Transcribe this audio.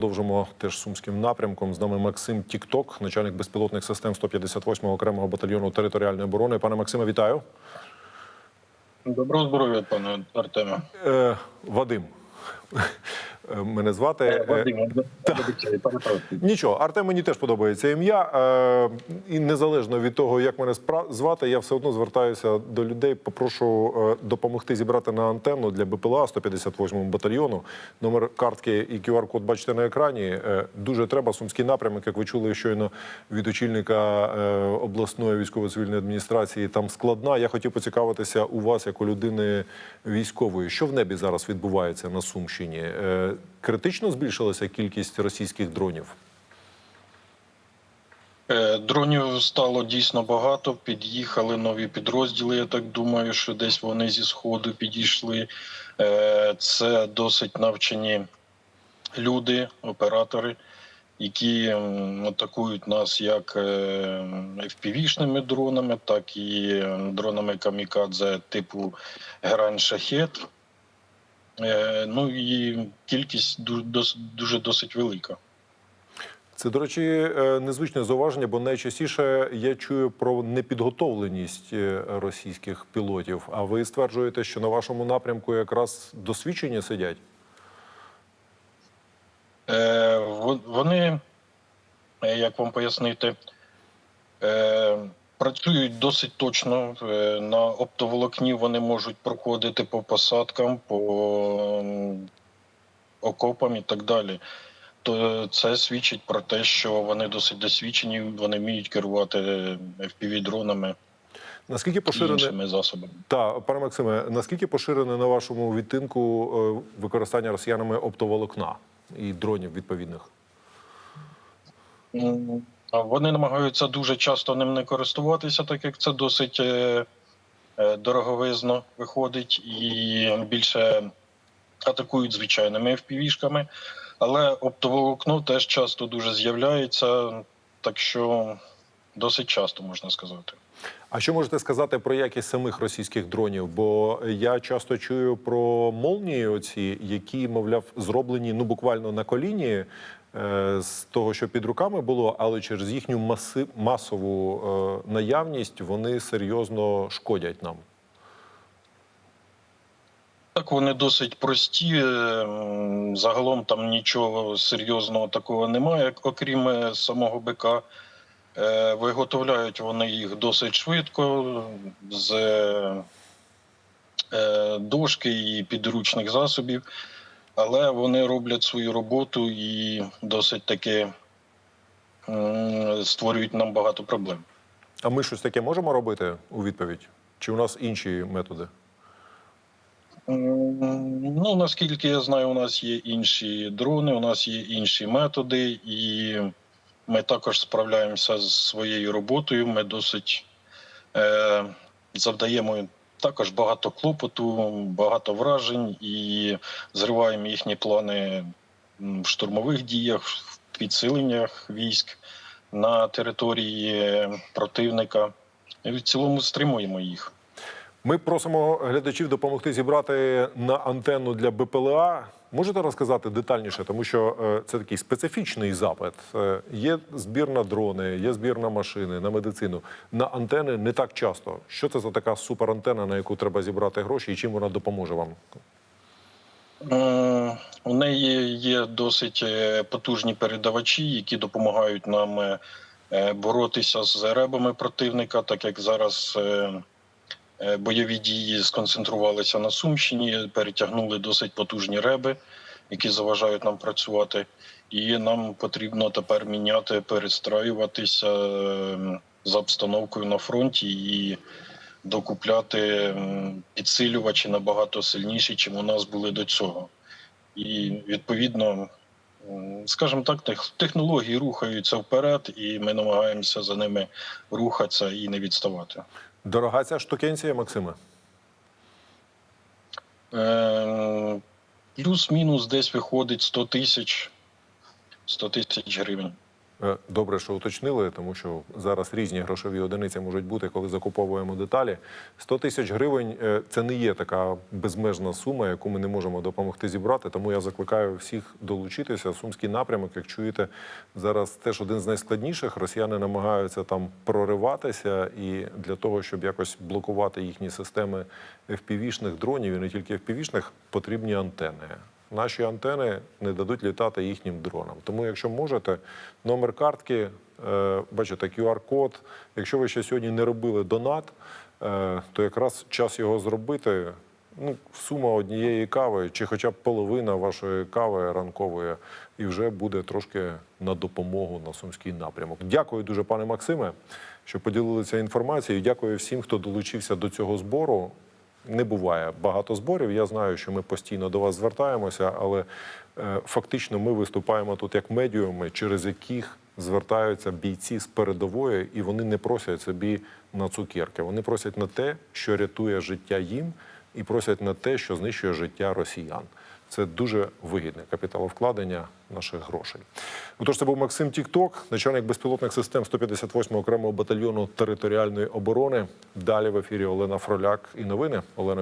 Продовжимо теж сумським напрямком. З нами Максим Тікток, начальник безпілотних систем 158-го окремого батальйону територіальної оборони. Пане Максиме, вітаю. Доброго здоров'я, пане Артеме. Е, Вадим. Е, Мене звати. Е, перепрошую. Нічого, Артем мені теж подобається ім'я. Е, і незалежно від того, як мене звати, я все одно звертаюся до людей. Попрошу е, допомогти зібрати на антенну для БПЛА 158 батальйону. Номер картки і QR-код бачите на екрані. Е, дуже треба сумський напрямок, як ви чули щойно від очільника е, обласної військово-цивільної адміністрації. Там складна. Я хотів поцікавитися у вас, як у людини військової, що в небі зараз відбувається на Сумщині. Критично збільшилася кількість російських дронів. Е, Дронів стало дійсно багато. Під'їхали нові підрозділи. Я так думаю, що десь вони зі сходу підійшли. Е, Це досить навчені люди, оператори, які атакують нас як е, FPV-шними дронами, так і дронами камікадзе типу Герань Шахет. Е, Ну і кількість ду- дуже досить велика. Це, до речі, е, незвичне зауваження, бо найчастіше я чую про непідготовленість е, російських пілотів. А ви стверджуєте, що на вашому напрямку якраз досвідчені сидять? Е, Вони, як вам пояснити, е, працюють досить точно. Е, На оптоволокні вони можуть проходити по посадкам, по окопам і так далі. То це свідчить про те, що вони досить досвідчені, вони вміють керувати FPV-дронами Наскільки поширене іншими засобами. та пане Максиме, наскільки поширене на вашому відтинку е, використання росіянами оптоволокна і дронів відповідних? М, а Вони намагаються дуже часто ним не користуватися, так як це досить е, е, дороговизно виходить, і більше атакують звичайними FPV-шками. Але оптоволокно теж часто дуже з'являється, так що досить часто можна сказати. А що можете сказати про якість самих російських дронів? Бо я часто чую про молнії, оці, які, мовляв, зроблені ну буквально на коліні з того, що під руками було, але через їхню маси, масову е, наявність вони серйозно шкодять нам. Так, вони досить прості. ем, Загалом там нічого серйозного такого немає, окрім е, самого БК. Е, Виготовляють вони їх досить швидко з е, дошки і підручних засобів, але вони роблять свою роботу і досить таки створюють нам багато проблем. А ми щось таке можемо робити у відповідь? Чи у нас інші методи? Ну, наскільки я знаю, у нас є інші дрони, у нас є інші методи, і ми також справляємося з своєю роботою. Ми досить е, завдаємо також багато клопоту, багато вражень і зриваємо їхні плани в штурмових діях, в підсиленнях військ на території противника. І в цілому стримуємо їх. Ми просимо глядачів допомогти зібрати на антенну для БПЛА. Можете розказати детальніше, тому що е, це такий специфічний запит. Е, Є збір на дрони, є збір на машини, на медицину. На антени не так часто. Що це за така суперантена, на яку треба зібрати гроші, і чим вона допоможе вам? У неї є досить е, потужні передавачі, які допомагають нам е, е, боротися з ребами противника, так як зараз е, е, бойові дії сконцентрувалися на Сумщині, перетягнули досить потужні реби, які заважають нам працювати. І нам потрібно тепер міняти, перестраюватися е, за обстановкою на фронті і докупляти підсилювачі набагато сильніші, чим у нас були до цього. І відповідно, скажімо так, технології рухаються вперед, і ми намагаємося за ними рухатися і не відставати. Дорога ця штукенція, Максиме? Е, Плюс-мінус десь виходить 100 тисяч 100 тисяч гривень. Е, Добре, що уточнили, тому що зараз різні грошові одиниці можуть бути, коли закуповуємо деталі. 100 тисяч гривень е, це не є така безмежна сума, яку ми не можемо допомогти зібрати. Тому я закликаю всіх долучитися. Сумський напрямок, як чуєте, зараз теж один з найскладніших. Росіяни намагаються там прориватися, і для того, щоб якось блокувати їхні системи FPV-шних дронів і не тільки FPV-шних, потрібні антени наші антени не дадуть літати їхнім дронам. Тому, якщо можете, номер картки, е, бачите, QR-код. Якщо ви ще сьогодні не робили донат, е, то якраз час його зробити. Ну, сума однієї кави, чи хоча б половина вашої кави ранкової, і вже буде трошки на допомогу на сумський напрямок. Дякую дуже, пане Максиме, що поділилися інформацією. Дякую всім, хто долучився до цього збору. Не буває багато зборів. Я знаю, що ми постійно до вас звертаємося, але е, фактично ми виступаємо тут як медіуми, через яких звертаються бійці з передової, і вони не просять собі на цукерки. Вони просять на те, що рятує життя їм, і просять на те, що знищує життя росіян. Це дуже вигідне капіталовкладення наших грошей. Отож, це був Максим Тікток, начальник безпілотних систем 158 окремого батальйону територіальної оборони. Далі в ефірі Олена Фроляк і новини. Олена.